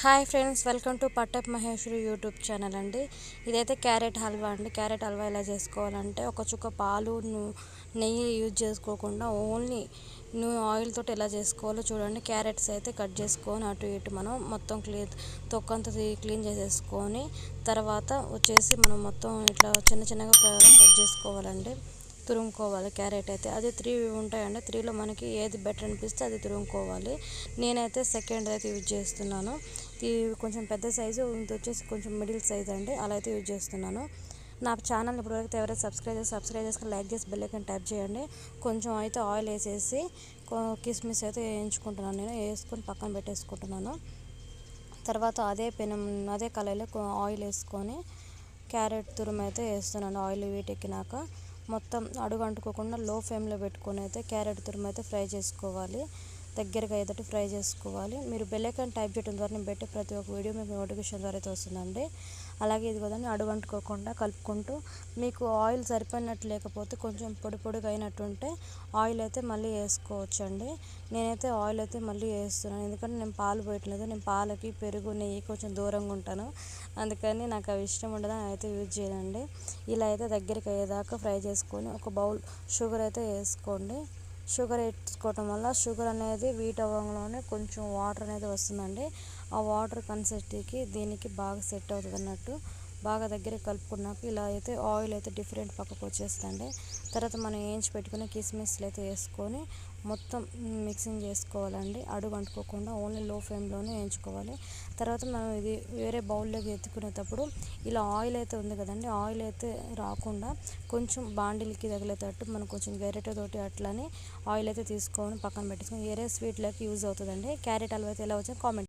Hi friends welcome to పట్టప్ Maheshwari YouTube channel అండి. ఇదైతే క్యారెట్ హల్వా అండి. క్యారెట్ హల్వా ఎలా చేసుకోవాలంటే ఒక చుక్క పాలు నెయ్యి యూజ్ చేసుకోకుండా ఓన్లీ నువ్వు ఆయిల్ తోటి ఎలా చేసుకోవాలో చూడండి. క్యారెట్స్ అయితే కట్ చేసుకొని అటు ఇటు మనం మొత్తం క్లీన్ తొక్కంతా క్లీన్ చేసేసుకొని తర్వాత వచ్చేసి మనం మొత్తం ఇట్లా చిన్న చిన్నగా కట్ చేసుకోవాలండి. తురుముకోవాలి క్యారెట్ అయితే. అది త్రీ ఉంటాయండి. త్రీలో మనకి ఏది బెటర్ అనిపిస్తే అది తురుముకోవాలి. నేనైతే సెకండ్ అయితే యూజ్ చేస్తున్నాను. ఇది కొంచెం పెద్ద సైజు ఇది వచ్చేసి కొంచెం మిడిల్ సైజ్ అండి. అలా అయితే యూజ్ చేస్తున్నాను. నా ఛానల్ ఇప్పటివరకు ఎవరైతే సబ్స్క్రైబ్ చేసి సబ్స్క్రైబ్ చేసుకుని లైక్ చేసి బెల్లైకన్ ట్యాప్ చేయండి. కొంచెం అయితే ఆయిల్ వేసేసి కిస్మిస్ అయితే వేయించుకుంటున్నాను నేను. వేసుకొని పక్కన పెట్టేసుకుంటున్నాను. తర్వాత అదే పెనం అదే కళాయిలో ఆయిల్ వేసుకొని క్యారెట్ తురుము అయితే వేస్తున్నాను. ఆయిల్ వీటెక్కినాక మొత్తం అడుగు అంటుకోకుండా లో ఫ్లేమ్లో పెట్టుకొని అయితే క్యారెట్ తురుము అయితే ఫ్రై చేసుకోవాలి. దగ్గరగా అయ్యేటట్టు ఫ్రై చేసుకోవాలి. మీరు బెల్లైకాన్ టైప్ చేయడం ద్వారా నేను పెట్టే ప్రతి ఒక్క వీడియో మీకు నోటిఫికేషన్ ద్వారా అయితే వస్తుందండి. అలాగే ఇది కదండి అడుగు అంటుకోకుండా కలుపుకుంటూ మీకు ఆయిల్ సరిపోయినట్టు లేకపోతే కొంచెం పొడి పొడిగా అయినట్టుంటే ఆయిల్ అయితే మళ్ళీ వేసుకోవచ్చు అండి నేనైతే ఆయిల్ అయితే మళ్ళీ వేస్తున్నాను. ఎందుకంటే నేను పాలు పోయట్లేదు. నేను పాలకి పెరుగు నెయ్యి కొంచెం దూరంగా ఉంటాను. అందుకని నాకు అవి ఇష్టం ఉండదు అయితే యూజ్ చేయండి ఇలా అయితే దగ్గరికి అయ్యేదాకా ఫ్రై చేసుకొని ఒక బౌల్ షుగర్ అయితే వేసుకోండి. షుగర్ వేసుకోవటం వల్ల షుగర్ అనేది వీట్ అవ్వడంలోనే కొంచెం వాటర్ అనేది వస్తుందండి. ఆ వాటర్ కన్సిస్టెన్సీకి దీనికి బాగా సెట్ అవుతుంది అన్నట్టు. బాగా దగ్గర కలుపుకున్నాక ఇలా అయితే ఆయిల్ అయితే డిఫరెంట్ పక్కకు వచ్చేస్తుంది తర్వాత మనం వేయించి పెట్టుకుని కిస్మిస్లు అయితే వేసుకొని మొత్తం మిక్సింగ్ చేసుకోవాలండి. అడుగు అంటుకోకుండా ఓన్లీ లో ఫ్లేమ్లోనే వేయించుకోవాలి. తర్వాత మనం ఇది వేరే బౌల్లోకి ఎత్తుకునేటప్పుడు ఇలా ఆయిల్ అయితే ఉంది కదండి ఆయిల్ అయితే రాకుండా కొంచెం బాండిల్కి తగిలేటట్టు మనం కొంచెం గెరెటతోటి అట్లని ఆయిల్ అయితే తీసుకొని పక్కన పెట్టేసుకొని వేరే స్వీట్లోకి యూజ్ అవుతుందండి? క్యారెట్ హల్వా అయితే ఎలా వచ్చింది కామెంట్